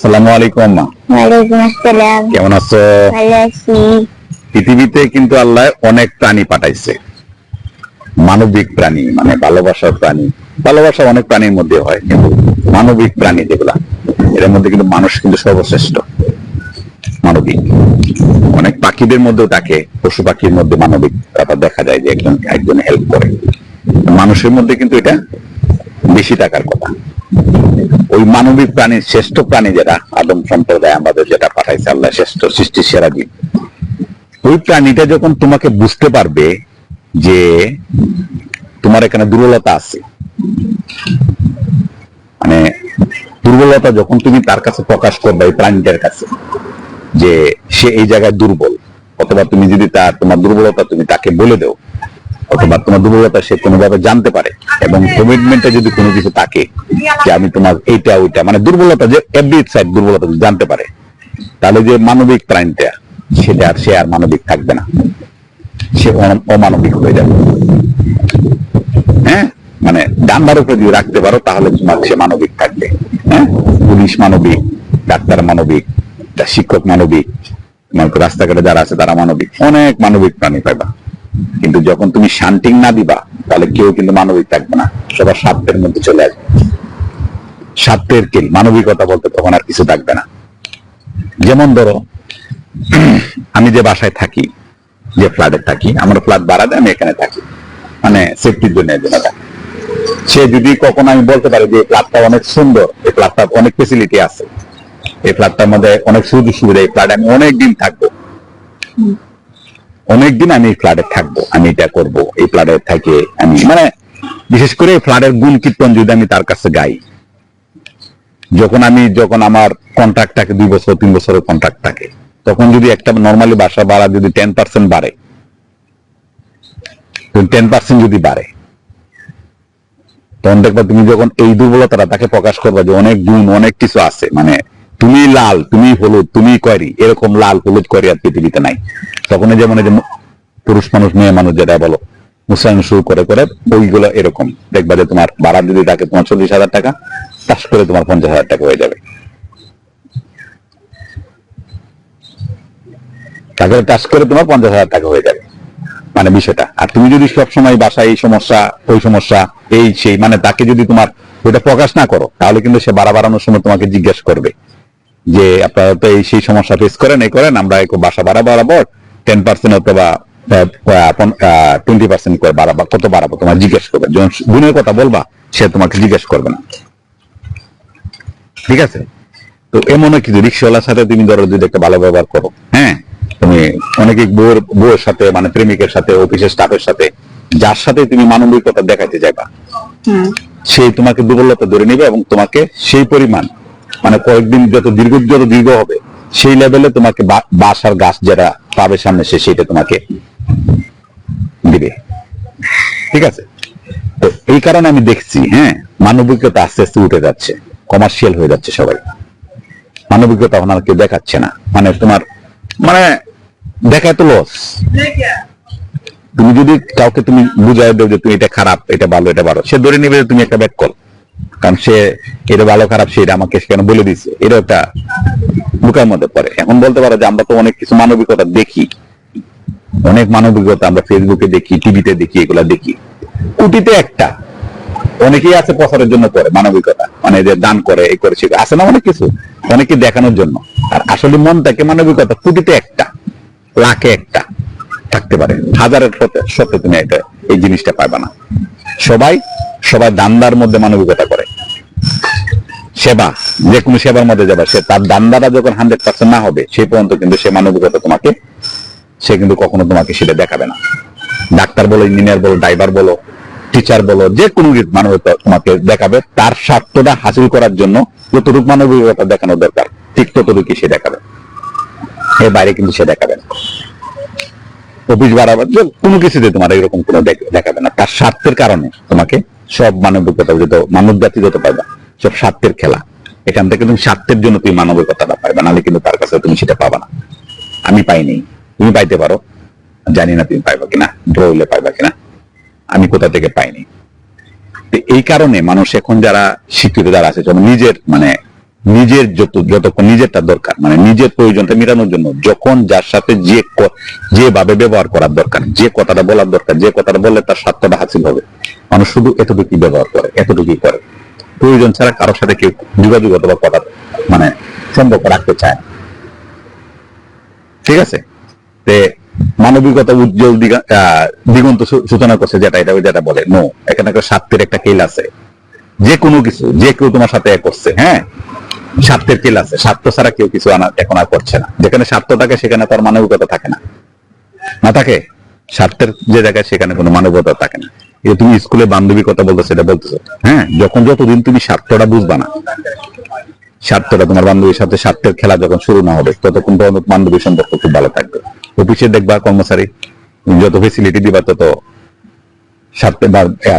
সালামু আলাইকুম আম্মা ওয়ালাইকুম আসসালাম। কেমন আছো? ভালো আছি। পৃথিবীতে কিন্তু আল্লাহ অনেক প্রাণী পাঠাইছে। মানবিক প্রাণী মানে ভালোবাসার প্রাণী। ভালোবাসা অনেক প্রাণীর মধ্যে হয় কিন্তু মানবিক প্রাণী যেগুলা এর মধ্যে কিন্তু মানুষ কিন্তু সর্বশ্রেষ্ঠ। মানবিক। অনেক পাখিদের মধ্যেও তাকে পশু পাখির মধ্যে মানবিকতা দেখা যায় যে একজন একজন হেল্প করে। মানুষের মধ্যে কিন্তু এটা বেশি টাকার কথা। ওই মানবিক প্রাণীর শ্রেষ্ঠ প্রাণী যেটা, আদম সম্প্রদায় আমাদের যেটা পাঠাইছে, আল্লাহ শ্রেষ্ঠ সৃষ্টির সেরা জীব। ওই প্রাণীটা যখন তোমাকে বুঝতে পারবে যে তোমার এখানে দুর্বলতা আছে মানে দুর্বলতা যখন তুমি তার কাছে প্রকাশ করবে, এই প্রাণীটার কাছে, যে সে এই জায়গায় দুর্বল, অথবা তুমি যদি তার, তোমার দুর্বলতা তুমি তাকে বলে দাও অথবা তোমার দুর্বলতা সে কোনোভাবে জানতে পারে এবং কমিটমেন্টে যদি কোনো কিছু থাকে যে আমি তোমার এইটা, ওইটা মানে দুর্বলতা যে এভরি সাইড দুর্বলতা জানতে পারে, তাহলে যে মানবিক প্রাণীটা, সেটা আর সে আর মানবিক থাকবে না। সে অমানবিক হয়ে যাবে। হ্যাঁ? মানে ডান্ডার উপরে যদি রাখতে পারো, তাহলে তোমার সে মানবিক থাকবে। হ্যাঁ? পুলিশ মানবিক, ডাক্তার মানবিক, শিক্ষক মানবিক, তোমার রাস্তাঘাটে যারা আছে তারা মানবিক, অনেক মানবিক প্রাণী পাইবা। কিন্তু যখন তুমি শান্তিং না দিবা, তাহলে কেউ কিন্তু মানবিক থাকবে না। সবার স্বার্থের মধ্যে চলে আসবে। স্বার্থের কিল, মানবিকতা বলতে তখন আর কিছু থাকবে না। যেমন ধরো, আমি যে বাসায় থাকি, যে ফ্ল্যাটে থাকি, আমার ফ্ল্যাট দেয়, আমি এখানে থাকি। মানে সেফটির জন্য এর জন্য সে যদি কখনো আমি বলতে পারি যে ফ্ল্যাটটা অনেক সুন্দর, এই ফ্ল্যাটটা অনেক ফেসিলিটি আছে, এই ফ্ল্যাটটার মধ্যে অনেক সুযোগ সুবিধা এই ফ্ল্যাটে আমি অনেক দিন থাকব। অনেকদিন আমি ফ্ল্যাটে থাকব, আমি এটা করব, এই ফ্ল্যাটে থেকে আমি মানে বিশেষ করে ফ্ল্যাটের গুণ কীর্তন যদি আমি তার কাছে গাই, যখন আমি, যখন আমার কন্ট্রাক্ট থাকে, দুই বছর, তিন বছরের কন্ট্রাক্ট থাকে, তখন যদি একটা নর্মালি বাসা ভাড়া যদি টেন পার্সেন্ট বাড়ে টেন পার্সেন্ট যদি বাড়ে, তখন দেখবা তুমি যখন এই দুর্বলতাটা তাকে প্রকাশ করবা যে অনেক গুণ, অনেক কিছু আছে মানে তুমি লাল, তুমি হলুদ, তুমি কয়রি, এরকম লাল, হলুদ, কয়রি আর পৃথিবীতে নাই। তখন যেমন পুরুষ মানুষ, মেয়ে মানুষ যেটা বলো, মুসলাম শুরু করে করে ওইগুলো এরকম। দেখবা যে তোমার ভাড়া যদি থাকে তোমার চল্লিশ হাজার টাকা টাস করে তোমার পঞ্চাশ হাজার টাকা হয়ে যাবে। তাকে টাচ করে তোমার পঞ্চাশ হাজার টাকা হয়ে যাবে। মানে বিষয়টা। আর তুমি যদি সবসময় বাসায় এই সমস্যা, ওই সমস্যা, এই সেই মানে তাকে যদি তোমার ওইটা প্রকাশ না করো, তাহলে কিন্তু সে বাড়া বাড়ানোর সময় তোমাকে জিজ্ঞেস করবে। যে আপনারা তো এই সেই সমস্যা ফেস করেন এই করেন আমরা বাসা বাড়া বাড়াবো টেন পার্সেন্ট অথবা টোয়েন্টি পার্সেন্ট করে বাড়াবো কত বাড়াবো তোমার জিজ্ঞেস করবে? যখন গুণের কথা বলবা সে তোমাকে জিজ্ঞেস করবে না। ঠিক আছে? তো এমন কিছু রিক্সাওয়ালার সাথে তুমি ধরো যদি একটা ভালো ব্যবহার করো হ্যাঁ? তুমি অনেকে বউয়ের বউয়ের সাথে মানে প্রেমিকের সাথে অফিসের স্টাফের সাথে যার সাথে তুমি মানবিকতা দেখাইতে যাবা সেই তোমাকে দুর্বলতা ধরে নেবে এবং তোমাকে সেই পরিমাণ মানে কয়েকদিন যত দীর্ঘ যত দীর্ঘ হবে, সেই লেভেলে তোমাকে বা- বাসার গাছ যেটা পাবে সামনে সে, সেটা তোমাকে দিবে। ঠিক আছে? তো এই কারণে আমি দেখছি হ্যাঁ মানবিকতা আস্তে আস্তে উঠে যাচ্ছে কমার্শিয়াল হয়ে যাচ্ছে সবাই। মানবিকতা ওনার কেউ দেখাচ্ছে না। মানে তোমার মানে দেখায় তো লস তুমি যদি কাউকে তুমি বুঝাই দেও যে তুমি এটা খারাপ, এটা ভালো এটা ভালো, সে ধরে নেবে তুমি একটা ব্যাক কল কারণ সে এটা ভালো খারাপ সেটা আমাকে কেন বলে দিছে। এটা একটা বুকের মধ্যে পড়ে। এখন বলতে পারো যে আমরা তো অনেক কিছু মানবিকতা দেখি। অনেক মানবিকতা আমরা ফেসবুকে দেখি টিভিতে দেখি, এগুলা দেখি। কুটিতে একটা। অনেকেই আছে প্রচারের জন্য করে মানবিকতা। মানে যে দান করে, এই করে, সে আছে না অনেক কিছু? অনেকে দেখানোর জন্য। আর আসলে মন থেকে মানবিকতা, কুটিতে একটা। লাখে একটা। থাকতে পারে। হাজারের সতে সত্যি তুমি এটা এই জিনিসটা পাবে না। সবাই সবাই দান্দার মধ্যে মানবিকতা করে। সেবা, যে কোনো সেবার মধ্যে যাবে, সে তার দান্দাটা যখন হান্ড্রেড পার্সেন্ট না হবে সেই পর্যন্ত কিন্তু সে মানবিকতা তোমাকে, সে কিন্তু কখনো তোমাকে সেটা দেখাবে না। ডাক্তার বলো ইঞ্জিনিয়ার বলো ড্রাইভার বলো টিচার বলো, যে কোনো মানবিকতা তোমাকে দেখাবে, তার স্বার্থটা হাসিল করার জন্য যতটুকু মানবিকতা দেখানো দরকার, ঠিক ততটুকু সে দেখাবে। এর বাইরে কিন্তু সে দেখাবে না। অফিস বাড়াবার যে কোনো কিছুতে তোমার এরকম কোনো দেখাবে না। তার স্বার্থের কারণে তোমাকে সব মানবিকতা যত মানব জাতি যত পাইবা সব স্বার্থের খেলা। এখান থেকে তুমি স্বার্থের জন্য তুমি মানবিকতাটা পাইবা, নাহলে কিন্তু তার কাছে তুমি সেটা পাবা না। আমি পাইনি। তুমি পাইতে পারো। জানি না তুমি পাইবা কিনা ড্র হইলে পাইবা কিনা। আমি কোথা থেকে পাইনি? এই কারণে মানুষ এখন যারা শিক্ষিত, যারা আছে, যেমন নিজের মানে নিজের যত, যতক্ষণ নিজেরটা দরকার মানে নিজের প্রয়োজনটা মেটানোর জন্য যখন যার সাথে যে যেভাবে ব্যবহার করার দরকার, যে কথাটা বলার দরকার, যে কথাটা বললে তার স্বার্থটা হাসিল হবে। মানুষ শুধু এতটুকুই ব্যবহার করে, এতটুকুই করে। প্রয়োজন ছাড়া কারোর সাথে কেউ যোগাযোগ অথবা কথা মানে সম্পর্ক রাখতে চায়। ঠিক আছে? মানবিকতা উজ্জ্বল দিগন্ত সূচনা করছে যেটা এটা যেটা বলে। নো এখানে একটা স্বার্থের একটা কেল আছে। যে কোনো কিছু, যে কেউ তোমার সাথে করছে হ্যাঁ? স্বার্থের কেল আছে। স্বার্থ ছাড়া কেউ কিছু আনা, এখন আর করছে না। যেখানে স্বার্থ থাকে, সেখানে তার মানবিকতা থাকে না। না থাকে? স্বার্থের যে জায়গায়, সেখানে কোনো মানবতা থাকে না। তুমি স্কুলে বান্ধবী কথা বলতো সেটা বলতেছো। হ্যাঁ যখন যতদিন তুমি স্বার্থটা বুঝবা না, স্বার্থটা তোমার বান্ধবীর সাথে স্বার্থের খেলা যখন শুরু না হবে, ততক্ষণ তোমার বান্ধবীর সম্পর্ক খুব ভালো থাকবে। অফিসে দেখবা কর্মচারী যত ফেসিলিটি দিবা তত স্বার্থে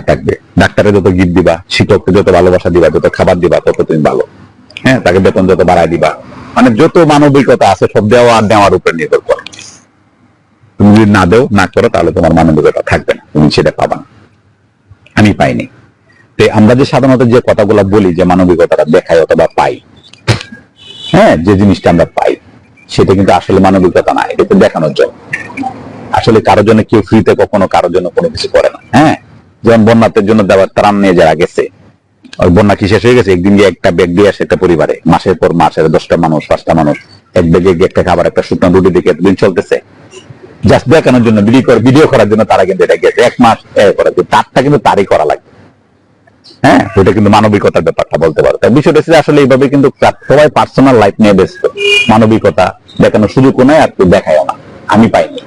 থাকবে। ডাক্তারে যত গিফট দিবা, শিক্ষককে যত ভালোবাসা দিবা, যত খাবার দিবা, তত তুমি ভালো। হ্যাঁ তাকে বেতন যত বাড়ায় দিবা। মানে যত মানবিকতা আছে, সব দেওয়া আর নেওয়ার উপর নির্ভর করে। তুমি যদি না দেও, না করো, তাহলে তোমার মানবিকতা থাকবে না, তুমি সেটা পাবা না। আমি পাইনি। তো আমরা যে সাধারণত যে কথাগুলো বলি, যে মানবিকতাটা দেখায় অথবা পাই হ্যাঁ যে জিনিসটা আমরা পাই, সেটা কিন্তু আসলে মানবিকতা না, এটা তো দেখানোর জন্য। আসলে কারোর জন্য কেউ ফ্রিতে কখনো কারোর জন্য কোনো কিছু করে না হ্যাঁ? যেমন বন্যাতের জন্য দেওয়ার ত্রাণ নিয়ে যারা গেছে, ওই বন্যা কি শেষ হয়ে গেছে? একদিন গিয়ে একটা ব্যাগ দিয়ে আসে একটা পরিবারে, মাসের পর মাসের দশটা মানুষ, পাঁচটা মানুষ, এক ব্যাগে গিয়ে একটা খাবার একটা শুকনো রুটি দিকে এতদিন চলতেছে। জাস্ট দেখানোর জন্য ভিডিও করে ভিডিও করার জন্য তারা কিন্তু এটা গেছে। এক মাস করার জন্য। তারটা কিন্তু তারই করা লাগে। হ্যাঁ? ওটা কিন্তু মানবিকতার ব্যাপারটা বলতে পারো। তাই বিষয়টা হচ্ছে আসলে এইভাবে কিন্তু সবাই পার্সোনাল লাইফ নিয়ে ব্যস্ত। মানবিকতা দেখানো সুযোগও নাই আর কেউ দেখায় না। আমি পাইনি।